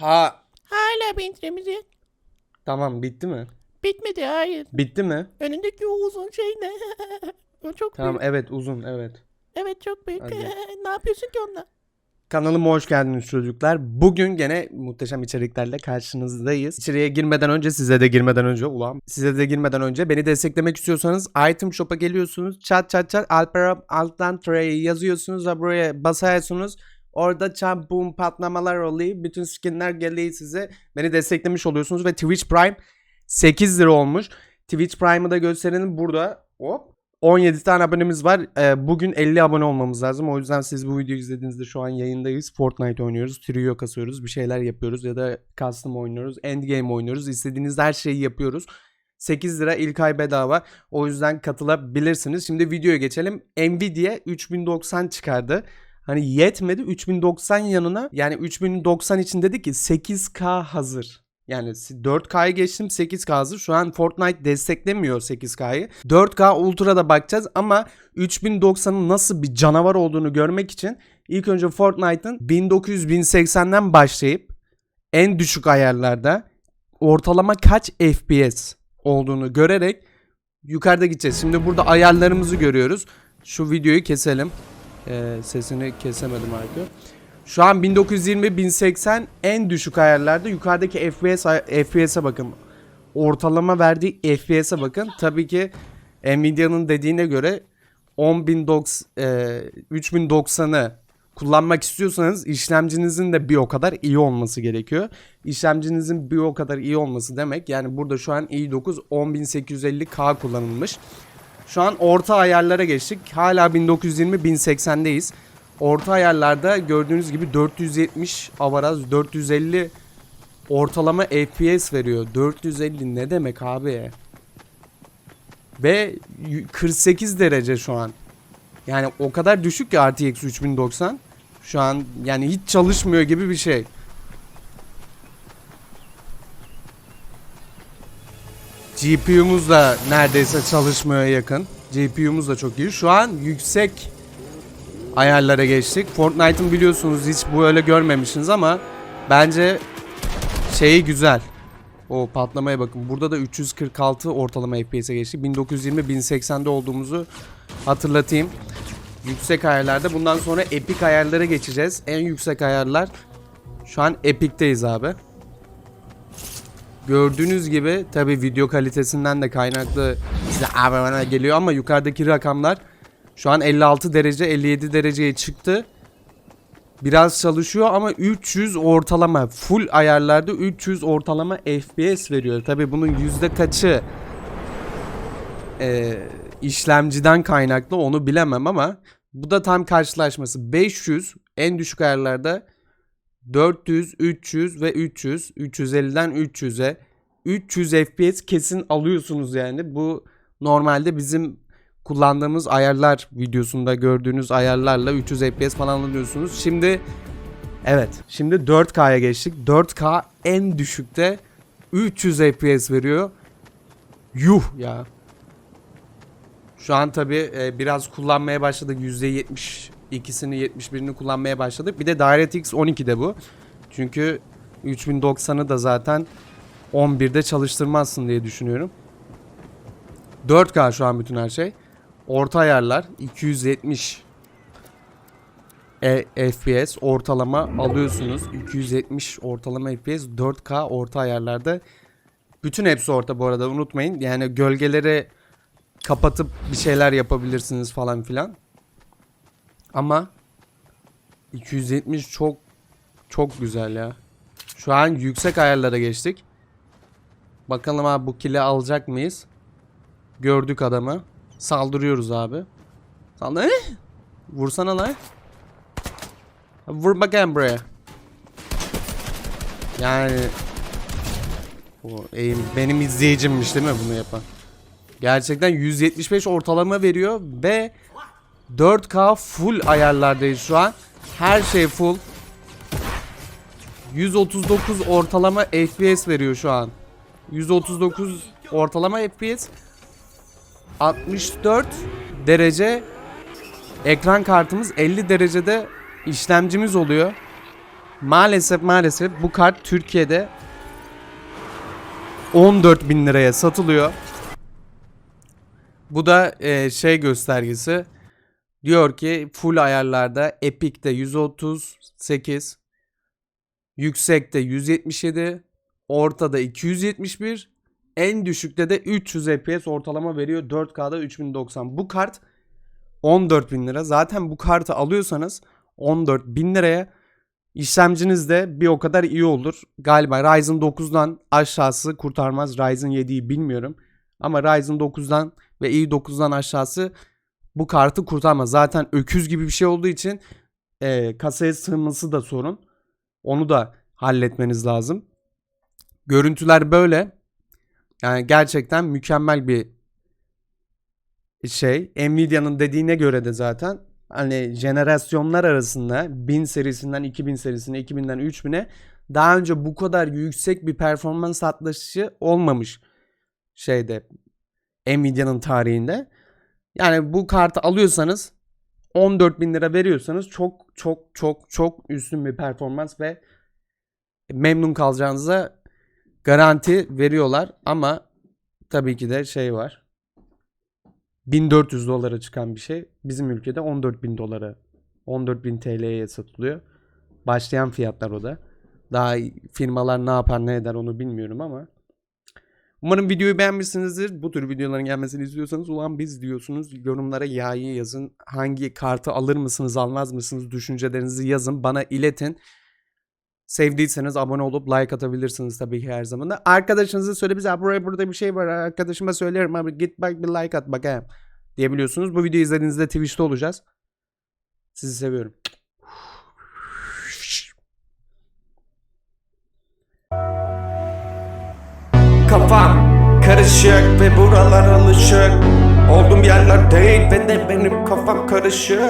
Ha. Hala bentremizi. Tamam bitti mi? Bitmedi hayır. Bitti mi? Önündeki o uzun şey ne? o çok Tamam büyük. evet uzun evet. Evet çok büyük. Ne yapıyorsun ki onunla? Kanalıma hoş geldiniz çocuklar. Bugün gene muhteşem içeriklerle karşınızdayız. İçeriye girmeden önce size de girmeden önce ulan size de girmeden önce beni desteklemek istiyorsanız item shop'a geliyorsunuz. Çat çat çat Alper alttan tray yazıyorsunuz ve buraya basıyorsunuz. Orada çam boom patlamalar oluyor. Bütün skinler geliyor size. Beni desteklemiş oluyorsunuz ve Twitch Prime 8 lira olmuş. Twitch Prime'ı da gösterelim burada. Hop. 17 tane abonemiz var. Ee, bugün 50 abone olmamız lazım. O yüzden siz bu videoyu izlediğinizde şu an yayındayız. Fortnite oynuyoruz. Trio kasıyoruz. Bir şeyler yapıyoruz. Ya da custom oynuyoruz. Endgame oynuyoruz. İstediğiniz her şeyi yapıyoruz. 8 lira ilk ay bedava. O yüzden katılabilirsiniz. Şimdi videoya geçelim. Nvidia 3090 çıkardı. Hani yetmedi 3090 yanına yani 3090 için dedi ki 8K hazır. Yani 4K'yı geçtim 8K hazır. Şu an Fortnite desteklemiyor 8K'yı. 4K Ultra'da bakacağız ama 3090'ın nasıl bir canavar olduğunu görmek için ilk önce Fortnite'ın 1900-1080'den başlayıp en düşük ayarlarda ortalama kaç FPS olduğunu görerek yukarıda gideceğiz. Şimdi burada ayarlarımızı görüyoruz. Şu videoyu keselim. Ee, sesini kesemedim artık. Şu an 1920-1080 en düşük ayarlarda. Yukarıdaki FPS FPS'e bakın. Ortalama verdiği FPS'e bakın. Tabii ki Nvidia'nın dediğine göre 10.090 e, 3090'ı kullanmak istiyorsanız işlemcinizin de bir o kadar iyi olması gerekiyor. İşlemcinizin bir o kadar iyi olması demek yani burada şu an i9 10850K kullanılmış. Şu an orta ayarlara geçtik. Hala 1920-1080'deyiz. Orta ayarlarda gördüğünüz gibi 470 avaraz 450 ortalama FPS veriyor. 450 ne demek abi? Ve y- 48 derece şu an. Yani o kadar düşük ki RTX 3090. Şu an yani hiç çalışmıyor gibi bir şey. GPU'muz da neredeyse çalışmaya yakın. GPU'muz da çok iyi. Şu an yüksek ayarlara geçtik. Fortnite'ın biliyorsunuz hiç bu öyle görmemişsiniz ama bence şeyi güzel. O patlamaya bakın. Burada da 346 ortalama FPS'e geçtik. 1920-1080'de olduğumuzu hatırlatayım. Yüksek ayarlarda. Bundan sonra Epic ayarlara geçeceğiz. En yüksek ayarlar. Şu an Epic'teyiz abi. Gördüğünüz gibi tabi video kalitesinden de kaynaklı size bana geliyor ama yukarıdaki rakamlar şu an 56 derece 57 dereceye çıktı. Biraz çalışıyor ama 300 ortalama full ayarlarda 300 ortalama FPS veriyor. Tabi bunun yüzde kaçı e, işlemciden kaynaklı onu bilemem ama bu da tam karşılaşması. 500 en düşük ayarlarda 400, 300 ve 300. 350'den 300'e. 300 FPS kesin alıyorsunuz yani. Bu normalde bizim kullandığımız ayarlar videosunda gördüğünüz ayarlarla 300 FPS falan alıyorsunuz. Şimdi evet şimdi 4K'ya geçtik. 4K en düşükte 300 FPS veriyor. Yuh ya. Şu an tabi biraz kullanmaya başladık. %72'sini 71'ini kullanmaya başladık. Bir de DirectX 12'de bu. Çünkü 3090'ı da zaten 11'de çalıştırmazsın diye düşünüyorum. 4K şu an bütün her şey. Orta ayarlar 270 e, FPS ortalama alıyorsunuz. 270 ortalama FPS 4K orta ayarlarda. Bütün hepsi orta bu arada unutmayın. Yani gölgeleri kapatıp bir şeyler yapabilirsiniz falan filan. Ama 270 çok çok güzel ya. Şu an yüksek ayarlara geçtik. Bakalım abi bu kili alacak mıyız? Gördük adamı. Saldırıyoruz abi. Saldır. Eh! Vursana lan. Vur bakayım buraya. Yani o eğim benim izleyicimmiş değil mi bunu yapan? Gerçekten 175 ortalama veriyor ve 4K full ayarlardayız şu an. Her şey full. 139 ortalama FPS veriyor şu an. 139 ortalama FPS. 64 derece ekran kartımız 50 derecede işlemcimiz oluyor. Maalesef maalesef bu kart Türkiye'de 14 bin liraya satılıyor. Bu da e, şey göstergesi. Diyor ki full ayarlarda Epic'te 138, yüksekte 177, ortada 271, en düşükte de 300 FPS ortalama veriyor 4K'da 3090. Bu kart 14 bin lira. Zaten bu kartı alıyorsanız 14 bin liraya işlemciniz de bir o kadar iyi olur. Galiba Ryzen 9'dan aşağısı kurtarmaz. Ryzen 7'yi bilmiyorum. Ama Ryzen 9'dan ve i9'dan aşağısı bu kartı kurtarmaz. Zaten öküz gibi bir şey olduğu için e, kasaya sığması da sorun. Onu da halletmeniz lazım. Görüntüler böyle. Yani gerçekten mükemmel bir şey. Nvidia'nın dediğine göre de zaten hani jenerasyonlar arasında 1000 serisinden 2000 serisine 2000'den 3000'e daha önce bu kadar yüksek bir performans atlaşı olmamış şeyde Nvidia'nın tarihinde. Yani bu kartı alıyorsanız 14 bin lira veriyorsanız çok çok çok çok üstün bir performans ve memnun kalacağınıza garanti veriyorlar ama tabii ki de şey var. 1400 dolara çıkan bir şey bizim ülkede 14 bin dolara 14 bin TL'ye satılıyor. Başlayan fiyatlar o da. Daha firmalar ne yapar ne eder onu bilmiyorum ama. Umarım videoyu beğenmişsinizdir. Bu tür videoların gelmesini istiyorsanız ulan biz diyorsunuz. Yorumlara ya'yı yazın. Hangi kartı alır mısınız almaz mısınız düşüncelerinizi yazın. Bana iletin. Sevdiyseniz abone olup like atabilirsiniz tabii ki her zaman da. Arkadaşınıza söyle bize buraya burada bir şey var. Arkadaşıma söylerim abi git bak bir like at bakayım diyebiliyorsunuz. Bu videoyu izlediğinizde Twitch'te olacağız. Sizi seviyorum. Kafam karışık ve buralar alışık. Olduğum yerler değil ve de benim kafam karışık